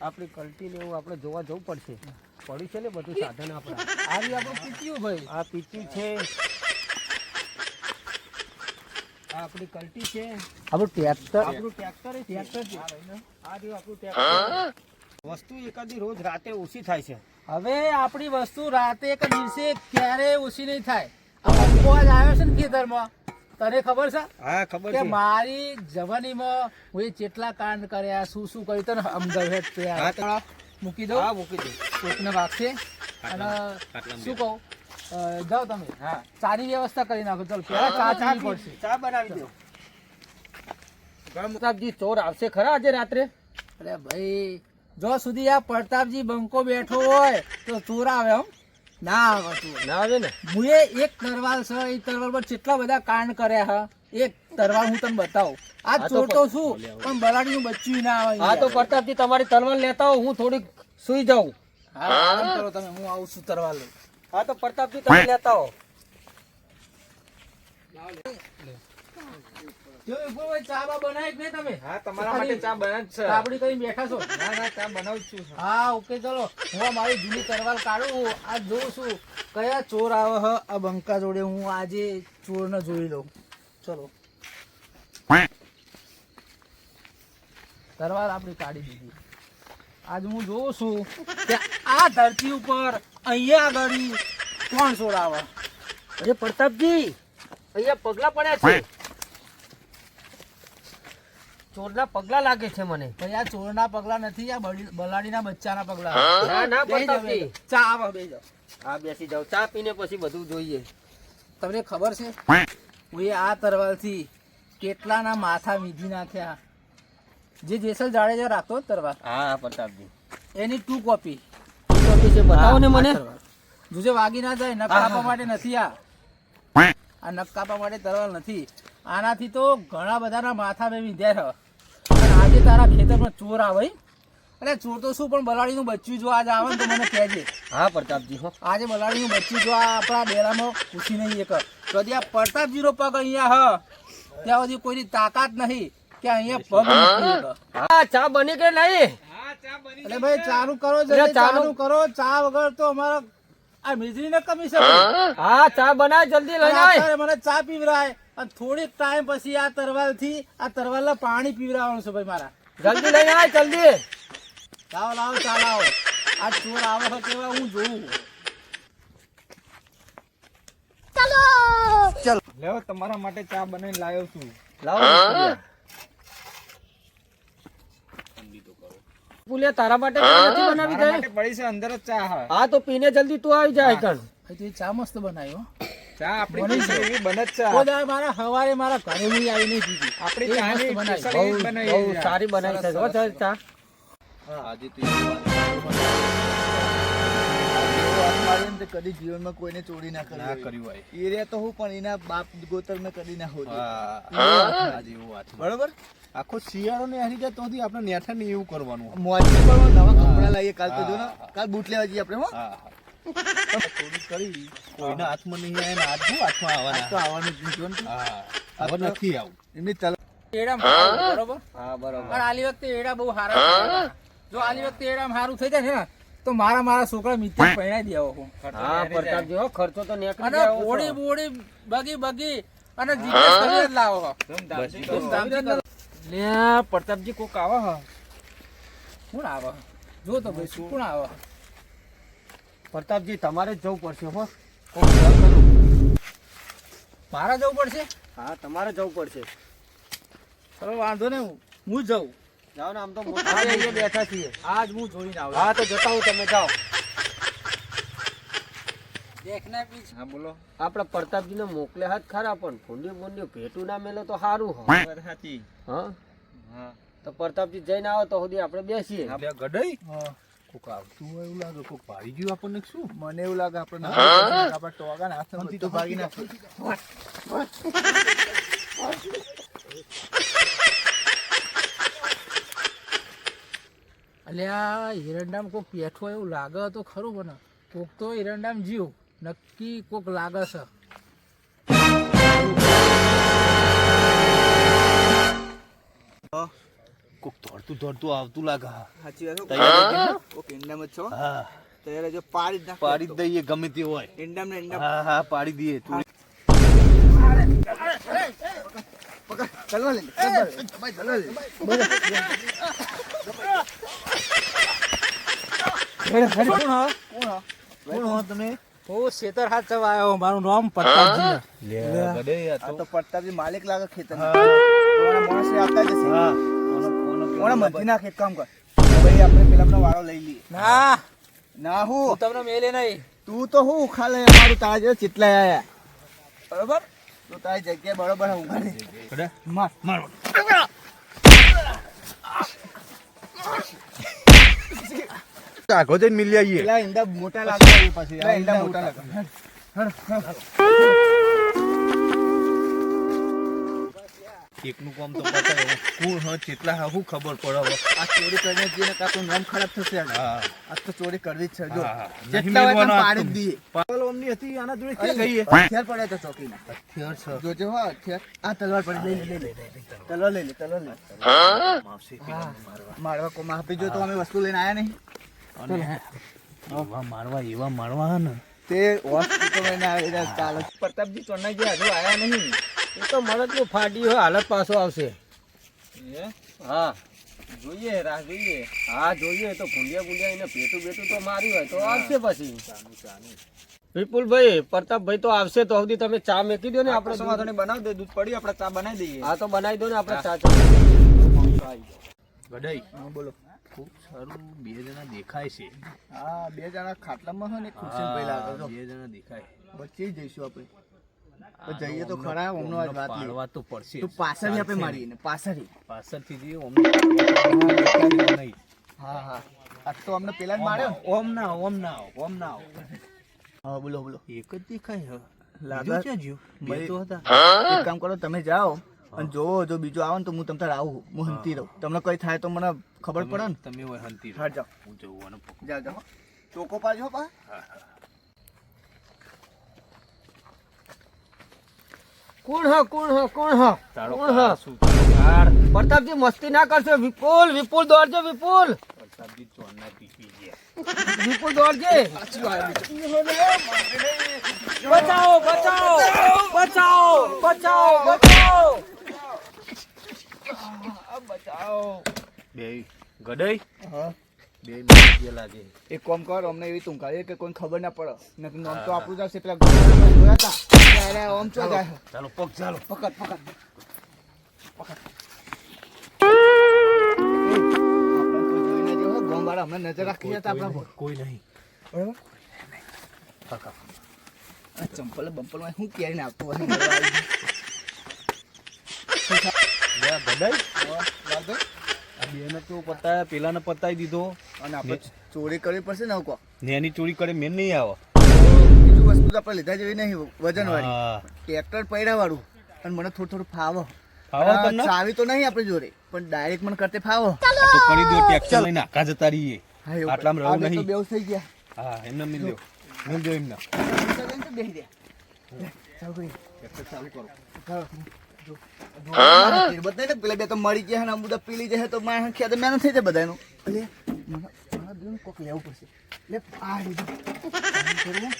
આપણી કલ્ટી ને એવું આપણે જોવા જવું પડશે. પડ્યું છે ને બધું સાધન આપણા. આ આપણું પીત્યું ભાઈ. આ પીચ્યું છે. આ આપણી કલ્ટી છે. આપણું ટ્રેક્ટર આપણું ટ્રેક્ટર ટ્રેક્ટર છે. આ રહ્યું આપણું ટ્રેક્ટર. વસ્તુ એકાદી રોજ રાતે ઓછી થાય છે. હવે આપણી વસ્તુ રાતે કે દિવસે ક્યારે ઓછી નહીં થાય. આ આવ્યો છે ને ખેતરમાં? તને ખબર છે? હા ખબર છે. મારી જવાનીમાં હું કેટલા કાંડ કર્યા શું શું કર્યું તને સમજાવે છે મૂકી દો હા મૂકી દે કોકને વાગશે? અને શું કહું? જાઓ તમે. હા. ચાની વ્યવસ્થા કરી નાખો. ચાલો પેલા ચા ચા પડશે. ચા બનાવી દો. પ્રતાપજી ચોર આવશે ખરા આજે રાત્રે? અરે ભાઈ જો સુધી આ પ્રતાપજી બંકો બેઠો હોય તો ચોર આવે હમ? ના ચોર ના આવે ને? મુએ એક તરવાલ છે એ તરવાલ પર કેટલા બધા કાંડ કર્યા હા? એક તરવાલ હું તમને બતાવું. આ હા છું પણ બલાડીનું બચ્ચું ના આવે હા તો પ્રતાપજી તમારી તલવાર લેતા હો હું થોડીક સુઈ જાઉં. હા આરામ કરો તમે હું આવું છું તરવાલ લઈ હા તો પ્રતાપજી તમે લેતા હો જો વિપુલભાઈ ચા બા બનાવી જ નહીં તમે. હા તમારા માટે ચા બનાવ છે. કાપડી કરીને બેઠા છો. ના ના ચા બનાવું છું હા ઓકે ચલો. હું મારી જૂની તરવાલ કાઢું. આ જોઉં છું. કયા ચોર આવે હ? આ બંકા જોડે હું આજે ચોરને જોઈ લઉં. ચલો. તરવાલ આપણી કાઢી દીધી. આજ હું જોઉં છું કે આ ધરતી ઉપર અહીંયા આગળ કોણ ચોર આવે? અરે પ્રતાપજી અહીંયા પગલા પડ્યા છે. ચોરના પગલા લાગે છે મને. ભાઈ આ ચોરના પગલા નથી આ બળી- બલાડીના બચ્ચાના પગલા. ના ના બેસી પ્રતાપજી ચા આવો બેજો હા બેસી જાવ ચા પીને પછી બધું જોઈએ. તમને ખબર છે? હું આ તરવાલથી કેટલાના માથા વીધી નાખ્યા. જે જેસલ જાડેજા રાખતો તરવાલ. હા પ્રતાપજી એની ટુ કોપી. બતાવો ને મને. જોજે વાગી ના જાય નકાપા કાપવા માટે નથી આ. આ નખ કાપવા માટે તરવાલ નથી. આનાથી તો ઘણા બધાના માથા મેં વીધ્યા છે. અને આજે તારા ખેતરમાં ચોર આવે. અરે ચોર તો શું પણ બલાડીનું બચ્ચું જો આજ આવે તો મને કહેજે. હા પ્રતાપજી હો. આજે બલાડીનું બચ્ચું જો આપણા ડેરામાં ઘૂસી નહીં એક. તો આ પ્રતાપજીનો પગ અહીંયા હ. ત્યાં સુધી કોઈની તાકાત નહીં કે અહીંયા પગ હા? ચા બની કે નહીં અરે ભાઈ ચાલુ કરો ચાલુ કરો. ચા વગર તો અમારા આ મિજરી ને કમી છે હા ચા બનાય જલ્દી લઈ આય મને ચા પીવરાય અને થોડીક ટાઈમ પછી આ તરવાલથી આ તરવાલ પાણી પીવરાવાનું છે ભાઈ મારા. જલ્દી લઈને આય જલ્દી. લાવો લાવો ચા લાવો. આ ચોર આવે છે કેવા હું જોઉં લેવો તમારા માટે ચા બનાવીને લાવ્યો છું. લાવો. પુલિયા તારા માટે નથી બનાવી દે પડી છે અંદર જ ચા હા. હા તો પીને જલ્દી તું આવી જાય કણ એ ચા મસ્ત બનાવ્યો ચા આપણી બની છે. એવી બને ચા. કોઈ મારા હવારે મારા ઘરે ની આવી નહીં દીધી આપણી ચા ની બનાવી. બહુ. સારી બનાવી છે. હો ચા. ચા કદી જીવનમાં કોઈને ચોરી ના કરી ના કર્યું હોય. એ રહ્યા તો હું પણ એના બાપ ગોતર મેં કદી ના હોતી. હા. આજે એવું વાત. બરોબર? આખો શિયાળો ને હારી જાય તો સુધી આપણે નેઠા ને એવું કરવાનું. મોજથી કરો નવા કપડા લઈએ કાલ તો જો ને કાલ બૂટ લેવા જઈએ આપણે હો. ચોરી કરી. કોઈના હાથમાં નહીં આવે ને આજુ હાથમાં આવવાના તો આવવાનું? જ નહીં ને. હા. હવે નથી આવું. એમની તલ એડા બરોબર? હા બરોબર. પણ આલી વખતે એડા બહુ સારા જો આલી વખતે એડા સારું થઈ જાય ને તો મારા મારા છોકરા મિત્ર પહેરાઈ દેવો હું. હા પ્રતાપજી હો ખર્ચો તો નીકળી અને જાય બોડી બોડી બગી બગી અને જીપેસ કરી જ લાવો. લે પ્રતાપજી કોક આવે હ. કોણ આવે જો તો ભાઈ શું કોણ આવે પ્રતાપજી તમારે જ જવું પડશે હો. મારા જવું પડશે? હા તમારે જવું પડશે. ચલો વાંધો નહીં હું હું જઉં. જાઓ ને આમ તો મોટા અહીંયા બેઠા છીએ. આજ હું જોઈને આવું. હા તો જતા હું તમે જાઓ. દેખના પીછ હા બોલો. આપડા પ્રતાપજી ને મોકલે હાથ ખરા પણ ફૂંડી ફૂંડી ભેટું ના મેલે તો સારું હો. વાત સાચી હા? હા. તો પ્રતાપજી જઈને આવો તો સુધી આપણે બેસીએ. બે ગડઈ હા. કોક આવતું હોય એવું લાગે કોક ભારી ગયું આપણને શું? મને એવું લાગે આપણે આપણા ટોગા ને ભાગી એટલે આ હિરણડામ કોક બેઠો એવું લાગે તો ખરું પણ કોક તો હિરણડામ જીવ નક્કી કોક લાગે છે કોક દોડતું દોડતું આવતું લાગે સાચી વાત તૈયાર ઓકે ઇન્ડામ છો હા તૈયાર જો પાડી ના પાડી દઈએ ગમે તે હોય ઇન્ડામ ને ઇન્ડામ હા હા પાડી દઈએ તું તમે હું. હાથ મારું નામ પ્રતાપજી લે આ તો પ્રતાપજી માલિક લાગે ખેતર માણસ આવતા જશે મધી નાખ એક કામ કર ભાઈ આપણે પેલા વાળો લઈ લઈએ ના ના હું. તમને મેલે નહીં તું તો હું. ખાલે અમારું તાજે જેવો આયા બરોબર તો તારી જગ્યાએ બરોબર ઉઘાડી માર. મારો. આગો જઈને મિલી આવીએ. મોટા લાગે પછી. મોટા લાગે એકનું કામ તો કોણ હ કેટલા હા શું ખબર પડે આ ચોરી કરીને જઈને કાં તો નામ ખરાબ થશે. હા. આ તો ચોરી કરવી જ છે. જો હા, હા. જેટલા હોય નહીં પાડી જ દઈએ. પાગલ ઓમની હતી આના જોડે ક્યાં ગઈએ હથિયાર પડ્યા તો ચોકીના. હથિયાર છે. જોજો હા હથિયાર આ તલવાર પડી લઈ લે તલવાર લઈ લે તલવાર લઈ પેલા મારવા. મારવા કોમાં આપી જો તો અમે વસ્તુ લઈને આયા નહીં. એવા મારવા એવા મારવા ને. તે હોસ્પિટલ આવ્યા પ્રતાપજી ચોના ગયા હજુ આયા નહીં. એ તો મળદનું ફાડી હોય હાલત પાછો આવશે. હા? જોઈએ રાહ જોઈએ. હા જોઈએ તો ભૂલિયા ભૂલિયા એને પેટું બેટું તો માર્યું હોય તો આવશે પછી. વિપુલભાઈ પ્રતાપભાઈ તો આવશે તો સુધી તમે ચા મેકી દો ને આપણે સમાધાને બનાવી દે દૂધ પડ્યું આપણે ચા બનાવી દઈએ. હા તો બનાવી દો ને આપણે ચા ચા ગડાઈ હા, બોલો. ખૂબ સારું બે જણા દેખાય છે. હા બે જણા ખાટલામાં હોય ને ખુરશી ભાઈ લાગે બે જણા દેખાય. વચ્ચે જઈશું આપણે. જઈએ તો ખરા ઓમનો આજ વાત. પાડવા તો પડશે તું પાછળથી આપે મારી ને પાછળથી. પાછળથી જઈએ ઓમને નહીં હા હા. આ તો અમને પેલા જ માર્યો ઓમ ના ઓમ ના ઓમ ના હા બોલો બોલો. એક જ દેખાય હવે લાગે- બીજું ક્યાં બે તો હતા. એક કામ કરો તમે જાઓ અને જોવો જો બીજું આવે ને તો હું તમ તાર આવું હું હંતી રહું. તમને કઈ થાય તો મને ખબર પડે ને. તમે હંતી હા જાઓ. હું જવું અને જાઓ જાઓ. ચોકો પાજો પા હા હા. કોણ હ કોણ હા કોણ હા? શું તારો કાર પ્રતાપજી મસ્તી ના કરશો વિપુલ વિપુલ દોડજો વિપુલ. પ્રતાપજી ચોરના પીપી ગયા. વિપુલ દોડજે. બચાવો બચાવો બચાવો બચાવો બચાવો. બે ગડઈ? હા. બે લાગે. એક કામ કર અમને એવી તુંકારી કે કોઈ ખબર ના પડે. નથી નામ તો આપણું જશે પેલા ગોળા જોયા હતા જાય ચાલો. પગ ચાલો. પકડ પકડ. પકડ. હમણાં નજર રાખી હતા આપણા કોઈ નહીં. બરાબર? આ ચંપલ બંપલમાં શું કેરીને આવતું હોય? બેને તો પતાયા પેલાને પતાવી દીધો. અને આપણે ચોરી કરવી પડશે ને કહો. ને એની ચોરી કરે મેન નહીં આવે. વસ્તુ આપણે લીધા જેવી નહીં વજન વાળી ટ્રેક્ટર પૈડા વાળું અને મને થોડું થોડું ફાવો. ફાવો ચાવી તો નહીં આપણી જોડે પણ ડાયરેક્ટ મને કરતે ફાવો. તો કરી દો ટ્રેક્ટર લઈને આકા જતા રહીએ. આટલામાં રહું નહીં. બેવ થઈ ગયા. હા એમને મિલ લ્યો. મિલ દો એમને. બેહી દે ટ્રેક્ટર ચાલુ કરો. પેલા બે તો મરી ગયા ને બધા પીલી જાય તો મારે ખ્યાલ મેં થઈ જાય બધાનું લે મારા મારા કોક લેવું પડશે. લે આ લીધું. આમ કરું.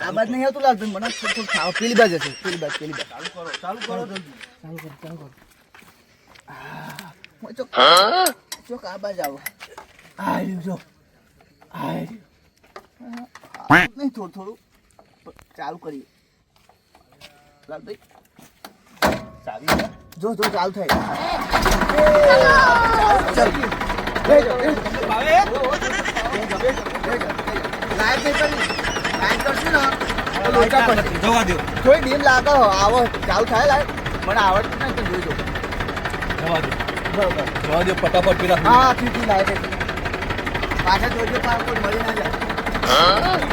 આ બાજ નહીં આવતું લાગતું મને થોડું ખાવ પેલી બાજ હશે પેલી બાજ પેલી બાજ ચાલુ કરો ચાલુ કરો ચાલુ કરો ચાલુ કરો હું ચોક ચોક આ બાજ આવો આ રહ્યું જો આવ્યું નહીં થોડું થોડું ચાલુ કરીએ લાલભાઈ ચાવી જો જો ચાલુ થાય. લાઈટ નહીં પડી. જોવા દો કોઈ ડીમ લાગો આવો ચાલુ થાય લાય મને આવડતું નથી જોઈ દો જોવા દો બરાબર જોવા દો ફટાફટ પેલા હા? ઠીક લાગે પાછા જોજો પાછો કોઈ મળી ના જાય